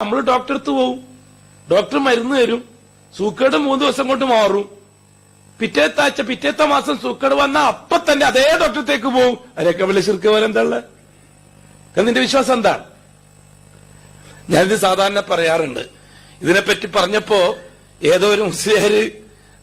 നമ്മൾ ഡോക്ടർ അടുത്ത് പോവും. ഡോക്ടർ മരുന്ന് തരും. സൂക്കേട് മൂന്ന് ദിവസം കൊണ്ട് മാറും. പിറ്റേത്ത ആഴ്ച പിറ്റേത്ത മാസം സൂക്കേട് വന്ന അപ്പൊ തന്നെ അതേ ഡോക്ടറത്തേക്ക് പോവും. അതിനൊക്കെ വലിയ ശിർക്ക് പോലെ എന്താ ഉള്ളത്? നിന്റെ വിശ്വാസം എന്താണ്? ഞാനിത് സാധാരണ പറയാറുണ്ട്. ഇതിനെപ്പറ്റി പറഞ്ഞപ്പോ ഏതോ ഒരു മുസ്ലിയാര്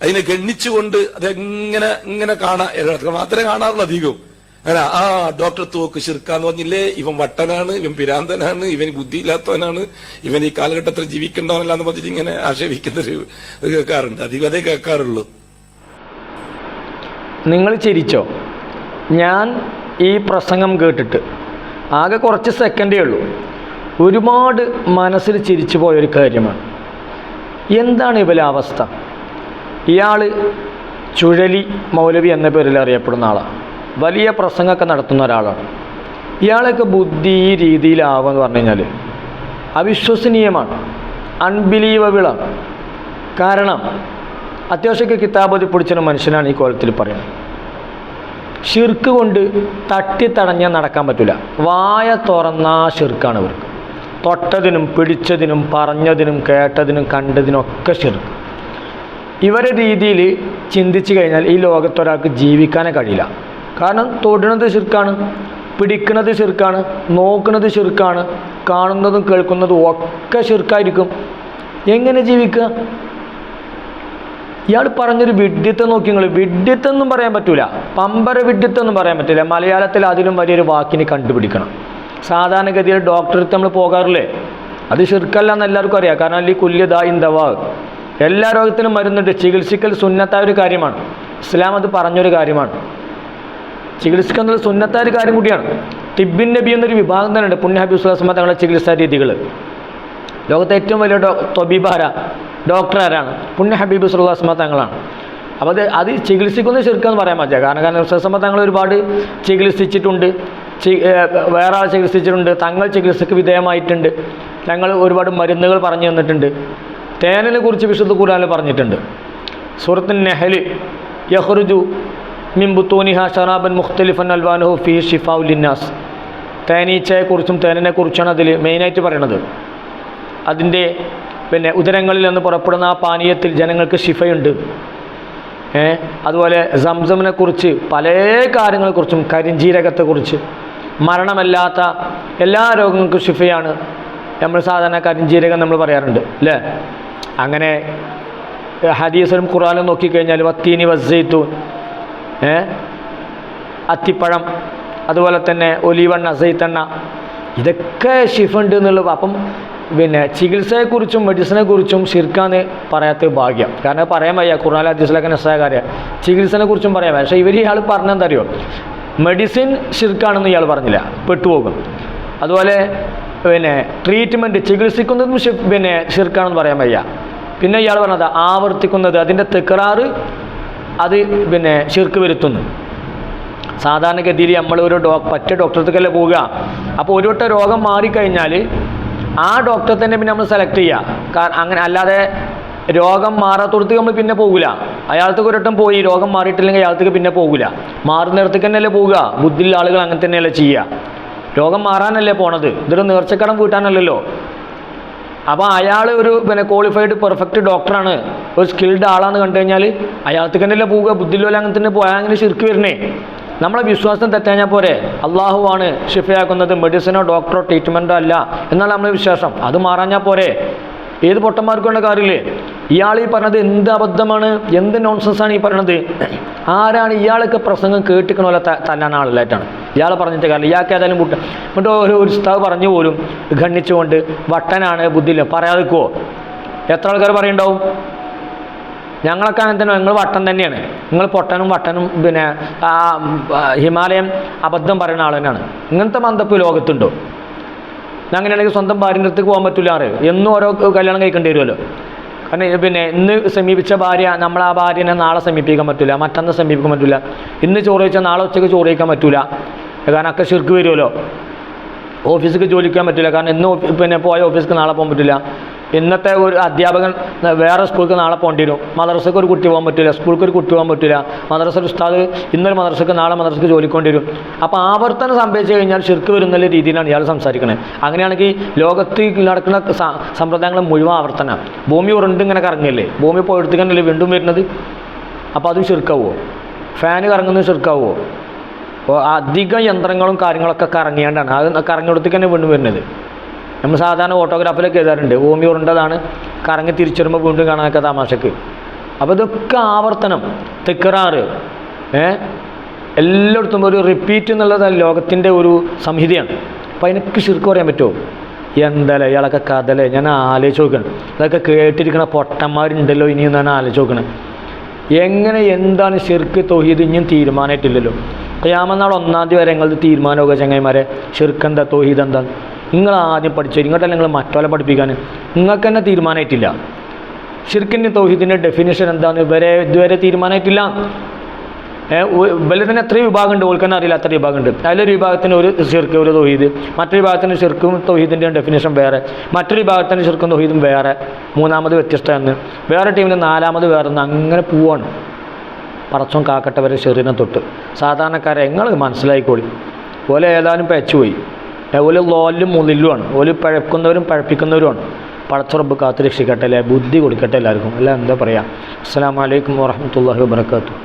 അതിനെ ഗണ്ണിച്ചുകൊണ്ട് അതെങ്ങനെ ഇങ്ങനെ കാണാ മാത്രമേ കാണാറുള്ളൂ അധികവും. അങ്ങനെ ആ ഡോക്ടർ തൂക്ക് ശിർക്കാന്ന് പറഞ്ഞില്ലേ? ഇവൻ വട്ടനാണ് ഇവൻ പിരാന്തനാണ് ഇവൻ ബുദ്ധിയില്ലാത്തവനാണ് ഇവൻ ഈ കാലഘട്ടത്തിൽ ജീവിക്കേണ്ടവനല്ല എന്ന് പറഞ്ഞിട്ട് ഇങ്ങനെ ആക്ഷേപിക്കുന്നൊരു കേൾക്കാറുണ്ട്. അധികം അതേ കേൾക്കാറുള്ളൂ. നിങ്ങൾ ചിരിച്ചോ? ഞാൻ ഈ പ്രസംഗം കേട്ടിട്ട് ആകെ കുറച്ച് സെക്കൻഡേ ഉള്ളൂ. ഒരുപാട് മനസ്സിൽ ചിരിച്ചു പോയൊരു കാര്യമാണ്. എന്താണ് ഇവലെ അവസ്ഥ? ഇയാൾ ചുഴലി മൗലവി എന്ന പേരിൽ അറിയപ്പെടുന്ന ആളാണ് വലിയ പ്രസംഗമൊക്കെ നടത്തുന്ന ഒരാളാണ്. ഇയാളൊക്കെ ബുദ്ധി ഈ രീതിയിലാവുക പറഞ്ഞു കഴിഞ്ഞാൽ അവിശ്വസനീയമാണ് അൺബിലീവബിളാണ് കാരണം അത്യാവശ്യമൊക്കെ കിതാബതി പിടിച്ചൊരു മനുഷ്യനാണ് ഈ കോലത്തിൽ പറയുന്നത്. ഷിർക്ക് കൊണ്ട് തട്ടിത്തടഞ്ഞാൽ നടക്കാൻ പറ്റില്ല വായ തുറന്ന ഷിർക്കാണ് ഇവർക്ക്. തൊട്ടതിനും പിടിച്ചതിനും പറഞ്ഞതിനും കേട്ടതിനും കണ്ടതിനും ഒക്കെ ഷിർക്ക് ഇവരുടെ രീതിയിൽ ചിന്തിച്ചു കഴിഞ്ഞാൽ ഈ ലോകത്തൊരാൾക്ക് ജീവിക്കാനേ കഴിയില്ല. കാരണം തൊടുന്നത് ശിർക്കാണ് പിടിക്കുന്നത് ശിർക്കാണ് നോക്കുന്നത് ശിർക്കാണ് കാണുന്നതും കേൾക്കുന്നതും ഒക്കെ ശിർക്കായിരിക്കും. എങ്ങനെ ജീവിക്കുക? ഇയാൾ പറഞ്ഞൊരു വിഡ്ഢിത്തം നോക്കി നിങ്ങൾ വിഡ്ഢിത്തം എന്നും പറയാൻ പറ്റൂല. പമ്പര വിഡ്ഢിത്തം എന്നും പറയാൻ പറ്റില്ല മലയാളത്തിൽ അതിലും വലിയൊരു വാക്കിന് കണ്ടുപിടിക്കണം. സാധാരണഗതിയിൽ ഡോക്ടറെടുത്ത് നമ്മൾ പോകാറില്ലേ? അത് ശിർക്കല്ല എന്ന് എല്ലാവർക്കും അറിയാം. കാരണം അല്ലെങ്കിൽ കുല്യത ഇന്ദവാ എല്ലാ രോഗത്തിനും മരുന്നുണ്ട്. ചികിത്സിക്കൽ സുന്നത്തായ ഒരു കാര്യമാണ്. ഇസ്ലാം അത് പറഞ്ഞൊരു കാര്യമാണ്. ചികിത്സിക്കുന്നത് സുന്നത്തായ ഒരു കാര്യം കൂടിയാണ്. തിബിൻ നബി എന്നൊരു വിഭാഗം തന്നെ ഉണ്ട് പുണ്യ ഹബീബ് സുലാസ്മ തങ്ങളുടെ ചികിത്സാ രീതികൾ. ലോകത്തെ ഏറ്റവും വലിയ ഡോ തൊബീബ് ആരാ? ഡോക്ടർ ആരാണ്? പുണ്യ ഹബീബ് സുല്ലാസ്മ തങ്ങളാണ്. അപ്പോൾ അത് അത് ചികിത്സിക്കുന്ന എന്ന് പറയാൻ പറ്റില്ല. കാരണം കാരണം സുല്ലാസ്മ തങ്ങൾ ഒരുപാട് ചികിത്സിച്ചിട്ടുണ്ട്. വേറെ ആൾ ചികിത്സിച്ചിട്ടുണ്ട്. തങ്ങൾ ചികിത്സക്ക് വിധേയമായിട്ടുണ്ട്. തങ്ങൾ ഒരുപാട് മരുന്നുകൾ പറഞ്ഞു തന്നിട്ടുണ്ട്. തേനിനെ കുറിച്ച് വിശുദ്ധ ഖുർആനിൽ പറഞ്ഞിട്ടുണ്ട്. സൂറത്തിൻ നെഹൽ യഹ്റുജു മിംബുത്തൂനിഹ ഷറാബൻ മുഖ്തലിഫൻ അൽവാനുഹു ഫി ഷിഫാഉലിന്നാസ് തേനീച്ചയെക്കുറിച്ചും തേനിനെക്കുറിച്ചാണ് അതിൽ മെയിനായിട്ട് പറയണത്. അതിന്റെ പിന്നെ ഉദരങ്ങളിൽ നിന്ന് പുറപ്പെടുന്ന ആ പാനീയത്തിൽ ജനങ്ങൾക്ക് ശിഫയുണ്ട്. അതുപോലെ സംസമിനെ കുറിച്ച് പല കാര്യങ്ങളെക്കുറിച്ചും കരിഞ്ജീരകത്തെക്കുറിച്ച് മരണമല്ലാത്ത എല്ലാ രോഗങ്ങൾക്കും ശിഫയാണ്. നമ്മൾ സാധാരണ കരിഞ്ജീരകം നമ്മൾ പറയാറുണ്ട് അല്ലേ? അങ്ങനെ ഹദീസിലും ഖുറാനും നോക്കിക്കഴിഞ്ഞാൽ വത്തീനി വസ്സൈത്തൂൻ അത്തിപ്പഴം അതുപോലെ തന്നെ ഒലിവെണ്ണ സൈത്തെണ്ണ ഇതൊക്കെ ഷിഫുണ്ട് എന്നുള്ളത് അപ്പം പിന്നെ ചികിത്സയെക്കുറിച്ചും മെഡിസിനെക്കുറിച്ചും കുറിച്ചും ഷിർക്കാന്ന് പറയാത്ത ഭാഗ്യം. കാരണം പറയാൻ വയ്യ കുറാല അധ്യക്ഷനൊക്കെ നസ്സായ കാര്യം. ചികിത്സനെ കുറിച്ചും പറയാൻ പക്ഷേ ഇവർ ഇയാൾ പറഞ്ഞെന്തറിയോ? മെഡിസിൻ ശിർക്കാണെന്ന് ഇയാൾ പറഞ്ഞില്ല. പെട്ടുപോകും. അതുപോലെ പിന്നെ ട്രീറ്റ്മെന്റ് ചികിത്സിക്കുന്നതും പിന്നെ ശിർക്കാണെന്ന് പറയാൻ വയ്യ. പിന്നെ ഇയാൾ പറഞ്ഞത് ആവർത്തിക്കുന്നത് അതിന്റെ തെക്കറാറ് അത് പിന്നെ ഷിർക്ക് വരുത്തുന്നു. സാധാരണഗതിയിൽ നമ്മൾ ഒരു ഡോ പറ്റ ഡോക്ടർക്കല്ലേ പോവുക. അപ്പോൾ ഒരു വട്ടം രോഗം മാറിക്കഴിഞ്ഞാൽ ആ ഡോക്ടറെ തന്നെ പിന്നെ നമ്മൾ സെലക്ട് ചെയ്യുക അങ്ങനെ അല്ലാതെ രോഗം മാറാത്തോടത്ത് നമ്മൾ പിന്നെ പോകില്ല അയാൾക്ക് ഒരട്ടം പോയി രോഗം മാറിയിട്ടില്ലെങ്കിൽ അയാൾക്ക് പിന്നെ പോകില്ല മാറുന്നിടത്തേക്ക് തന്നെയല്ലേ പോവുക. ബുദ്ധിയുള്ള ആളുകൾ അങ്ങനെ തന്നെയല്ലേ ചെയ്യുക. രോഗം മാറാനല്ലേ പോണത്. ഇതൊരു നേർച്ചക്കടം വീട്ടാനല്ലല്ലോ. അപ്പോൾ അയാൾ ഒരു പിന്നെ ക്വാളിഫൈഡ് പെർഫെക്റ്റ് ഡോക്ടറാണ് ഒരു സ്കിൽഡ് ആളാന്ന് കണ്ടു കഴിഞ്ഞാൽ അയാൾക്ക് തന്നെയല്ലേ പോവുക? ബുദ്ധിലോല അങ്ങനെ തന്നെ പോയാൽ അങ്ങനെ ശരിക്ക് വരണേ. നമ്മളെ വിശ്വാസം തെറ്റാഞ്ഞാൽ പോരെ. അള്ളാഹു ആണ് ഷിഫയാക്കുന്നത് മെഡിസിനോ ഡോക്ടറോ ട്രീറ്റ്മെന്റോ അല്ല എന്നാണ് നമ്മളെ വിശ്വാസം. അത് മാറാഞ്ഞാൽ പോരെ. ഏത് പൊട്ടന്മാർക്കും ഉള്ള കാര്യമില്ലേ? ഇയാൾ ഈ പറഞ്ഞത് എന്ത് അബദ്ധമാണ്? എന്ത് നോൺസെൻസ് ആണ് ഈ പറയണത് ആരാണ് ഇയാൾക്ക് പ്രസംഗം കേട്ടിക്കണ പോലെ തന്നാണ് തല്ലാൻ ആളില്ലായിട്ടാണ്. ഇയാൾ പറഞ്ഞിട്ട് കാരണം ഇയാൾക്ക് ഏതായാലും മുട്ട എന്നിട്ട് ഓരോ ഒരു ഉസ്താവ് പറഞ്ഞു പോലും ഖണ്ഡിച്ചുകൊണ്ട് വട്ടനാണ് ബുദ്ധിയില്ല. പറയാതിക്കുവോ എത്ര ആൾക്കാർ പറയുണ്ടാവും? ഞങ്ങളൊക്കെ അങ്ങനെ തന്നെ. ഞങ്ങൾ വട്ടൻ തന്നെയാണ്. നിങ്ങൾ പൊട്ടനും വട്ടനും പിന്നെ ആ ഹിമാലയം അബദ്ധം പറയുന്ന ആൾ തന്നെയാണ്. ഇങ്ങനത്തെ മന്ദപ്പ് ലോകത്തുണ്ടോ? അങ്ങനെയാണെങ്കിൽ സ്വന്തം ഭാര്യന്റെ പോകാൻ പറ്റില്ല അറിയോ എന്നും ഓരോ കല്യാണം കഴിക്കേണ്ടി വരുമല്ലോ. പിന്നെ ഇന്ന് സമീപിച്ച ഭാര്യ നമ്മൾ ആ ഭാര്യനെ നാളെ സമീപിക്കാൻ പറ്റില്ല മറ്റന്ന് സമീപിക്കാൻ പറ്റില്ല ഇന്ന് ചോറ് നാളെ ഉച്ചയ്ക്ക് ചോറ് പറ്റില്ല കാരണം ഒക്കെ ശിർക്ക് വരുമല്ലോ ഓഫീസിലേക്ക് ജോലിക്കാൻ പറ്റില്ല കാരണം ഇന്ന് പിന്നെ പോയ ഓഫീസിലേക്ക് നാളെ പോകാൻ പറ്റില്ല ഇന്നത്തെ ഒരു അധ്യാപകൻ വേറെ സ്കൂൾക്ക് നാളെ പോകേണ്ടി വരും മദ്രസക്ക് ഒരു കുട്ടി പോകാൻ പറ്റില്ല സ്കൂൾക്ക് ഒരു കുട്ടി പോകാൻ പറ്റില്ല മദ്രസ ഉസ്താദ് ഇന്നൊരു മദ്രസക്ക് നാളെ മദ്രസക്ക് ജോലിക്കൊണ്ടി വരും അപ്പോൾ ആവർത്തനം സംഭവിച്ചു കഴിഞ്ഞാൽ ശിർക്ക് വരുന്ന രീതിയിലാണ് ഇയാൾ സംസാരിക്കുന്നത് അങ്ങനെയാണെങ്കിൽ ലോകത്ത് നടക്കുന്ന സമ്പ്രദായങ്ങൾ മുഴുവൻ ആവർത്തനം. ഭൂമി ഉരുണ്ട് ഇങ്ങനെ കറങ്ങില്ലേ? ഭൂമി പോയെടുത്തിങ്ങനല്ലേ വീണ്ടും വരുന്നത്? അപ്പോൾ അതും ശിർക്കാവോ? ഫാന് കറങ്ങുന്നത് ശിർക്കാവോ? അപ്പോൾ അധിക യന്ത്രങ്ങളും കാര്യങ്ങളൊക്കെ കറങ്ങിയാണ്ടാണ്. അത് കറങ്ങിയെടുത്തേക്ക് തന്നെ വീണ്ടും വരുന്നത്. നമ്മൾ സാധാരണ ഓട്ടോഗ്രാഫിലൊക്കെ എഴുതാറുണ്ട്. ഭൂമി ഉരുണ്ടതാണ് കറങ്ങി തിരിച്ചു വരുമ്പോൾ വീണ്ടും കാണാനൊക്കെ തമാശക്ക്. അപ്പോൾ ഇതൊക്കെ ആവർത്തനം തെക്കറാറ് ഏ? എല്ലായിടത്തും ഒരു റിപ്പീറ്റ് എന്നുള്ളത് ലോകത്തിന്റെ ഒരു സംഹിതയാണ്. അപ്പോൾ അതിനൊക്കെ ശരിക്കും പറയാൻ പറ്റുമോ? എന്തല്ലേ ഇയാളൊക്കെ കഥലേ ഞാൻ ആലോചിച്ച് നോക്കണം. ഇതൊക്കെ കേട്ടിരിക്കണ പൊട്ടന്മാരുണ്ടല്ലോ ഇനിയെന്ന് ഞാൻ ആലോചിച്ച് നോക്കണം? എങ്ങനെ എന്താണ് ഷിർക്ക് തൊഹീദ് ഇനിയും തീരുമാനമായിട്ടില്ലല്ലോ? ഖിയാമനാൾ ഒന്നാം തീയതി വരെ നിങ്ങളത് തീരുമാനമൊക്കെ ചങ്ങായിമാരെ? ഷിർക്ക് എന്താ? തൊഹീദ് എന്താ? നിങ്ങൾ ആദ്യം പഠിച്ചു? ഇങ്ങോട്ടല്ല നിങ്ങൾ മറ്റോലെ പഠിപ്പിക്കാൻ? നിങ്ങൾക്ക് തന്നെ തീരുമാനമായിട്ടില്ല. ഷിർക്കിന്റെ തൊഹീദിന്റെ ഡെഫിനിഷൻ എന്താണ് ഇവരെ ഇതുവരെ തീരുമാനമായിട്ടില്ല. ഇവരിൽ തന്നെ എത്രയും വിഭാഗമുണ്ട്? ഓൽക്കാൻ അറിയില്ല അത്ര വിഭാഗമുണ്ട്. അതിലൊരു വിഭാഗത്തിന് ഒരു ഷിർക്ക് ഒരു തൊഹീദ്. മറ്റൊരു വിഭാഗത്തിന് ഷിർക്കും തൊഹീദിന്റെ ഡെഫിനേഷൻ വേറെ. മറ്റൊരു വിഭാഗത്തിന് ഷിർക്കും തൊഹീദും വേറെ. മൂന്നാമത് വ്യത്യസ്തമാണ് വേറെ ടീമിന് നാലാമത് വേറെ അങ്ങനെ പോവാണ്. പറച്ചും കാക്കട്ടവരെ ചെറിയനെ തൊട്ട്. സാധാരണക്കാരെ നിങ്ങൾ മനസ്സിലായിക്കോളി. ഓലെ ഏതാനും പയച്ചുപോയി ഓൽ ലോലും മുതലുമാണ് ഓൽ പഴക്കുന്നവരും പഴപ്പിക്കുന്നവരുമാണ്. പടച്ചുറപ്പ് കാത്തു രക്ഷിക്കട്ടെ അല്ലേ? ബുദ്ധി കൊടുക്കട്ടെ എല്ലാവർക്കും. അല്ല എന്താ പറയുക അസ്സാം വലൈക്കും വാഹമത്തല്ലാഹി വാബർക്കാത്തു